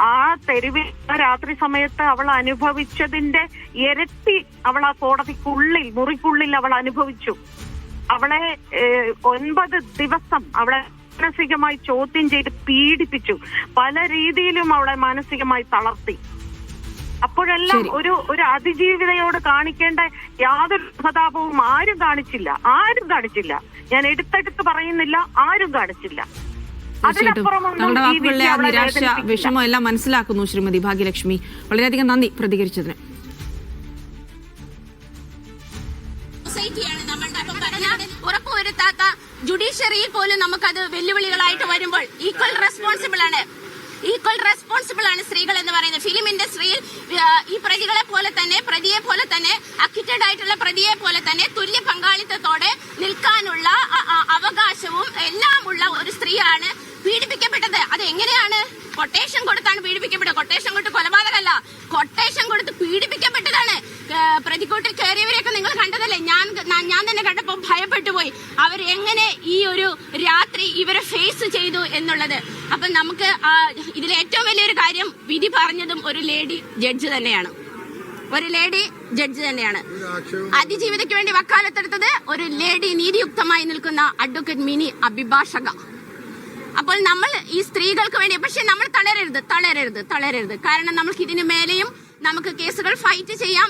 ആ തെരുവിൽ രാത്രി സമയത്ത് അവൾ അനുഭവിച്ചതിന്റെ ഇരട്ടി അവൾ ആ കോടതിക്കുള്ളിൽ മുറിക്കുള്ളിൽ അവൾ അനുഭവിച്ചു. അവളെ ഒൻപത് ദിവസം അവളെ മാനസികമായി ചോദ്യം ചെയ്ത് പീഡിപ്പിച്ചു. പല രീതിയിലും അവളെ മാനസികമായി തളർത്തി. അപ്പോഴെല്ലാം. ഒരു ഒരു അതിജീവിതയോട് കാണിക്കേണ്ട യാതൊരു സഹതാപവും ആരും കാണിച്ചില്ല. ആരും കാണിച്ചില്ല. ഞാൻ എടുത്തെടുത്ത് പറയുന്നില്ല ആരും കാണിച്ചില്ല. തീർച്ചയായിട്ടും. അതിനപ്പുറമൊന്നും താങ്കളുടെ വാക്കുകളിലെ ആ നിരാശ. വിഷമം എല്ലാം മനസ്സിലാക്കുന്നു ശ്രീമതി ഭാഗ്യലക്ഷ്മി. വളരെയധികം നന്ദി പ്രതികരിച്ചതിന്. ഉറപ്പുവരുത്താത്ത ജുഡീഷ്യറിയിൽ പോലും നമുക്കത് വെല്ലുവിളികളായിട്ട് വരുമ്പോൾ ഈക്വൽ റെസ്പോൺസിബിൾ ആണ്. ഈക്വൽ റെസ്പോൺസിബിൾ ആണ് സ്ത്രീകൾ എന്ന് പറയുന്നത്. ഫിലിം ഇൻഡസ്ട്രിയിൽ ഈ പ്രതികളെ പോലെ തന്നെ പ്രതിയെ പോലെ തന്നെ അക്വിറ്റഡ് ആയിട്ടുള്ള പ്രതിയെ പോലെ തന്നെ തുല്യ പങ്കാളിത്തത്തോടെ നിൽക്കാനുള്ള അവകാശവും എല്ലാം ഉള്ള ഒരു സ്ത്രീയാണ് പീഡിപ്പിക്കപ്പെട്ടത്? അത് എങ്ങനെയാണ്? കൊട്ടേഷൻ കൊടുത്താണ് പീഡിപ്പിക്കപ്പെട്ടത് കൊട്ടേഷൻ കൊടുത്ത് കൊലപാതകമല്ല കൊട്ടേഷൻ കൊടുത്ത് പീഡിപ്പിക്കപ്പെട്ടതാണ്. പ്രതിക്കൂട്ടിൽ കയറിയവരെയൊക്കെ നിങ്ങൾ കണ്ടതല്ലേ? ഞാൻ ഞാൻ- തന്നെ കണ്ടപ്പോൾ ഭയപ്പെട്ടു പോയി. അവർ എങ്ങനെ ഈ ഒരു രാത്രി ഇവരെ ഫേസ് ചെയ്തു എന്നുള്ളത്? അപ്പൊ നമുക്ക് ഇതിൽ ഏറ്റവും വലിയൊരു കാര്യം വിധി പറഞ്ഞതും ഒരു ലേഡി ജഡ്ജ് തന്നെയാണ്. ഒരു ലേഡി ജഡ്ജ് തന്നെയാണ്. അതിജീവിതയ്ക്ക് വേണ്ടി വക്കാലത്തെടുത്തത് ഒരു ലേഡി നീതിയുക്തമായി നിൽക്കുന്ന അഡ്വക്കേറ്റ് മിനി അഭിഭാഷക. അപ്പോൾ നമ്മൾ ഈ സ്ത്രീകൾക്ക് വേണ്ടി പക്ഷെ നമ്മൾ തളരരുത് തളരരുത് തളരരുത്. കാരണം നമുക്ക് ഇതിന് മേലെയും നമുക്ക് കേസുകൾ ഫൈറ്റ് ചെയ്യാം.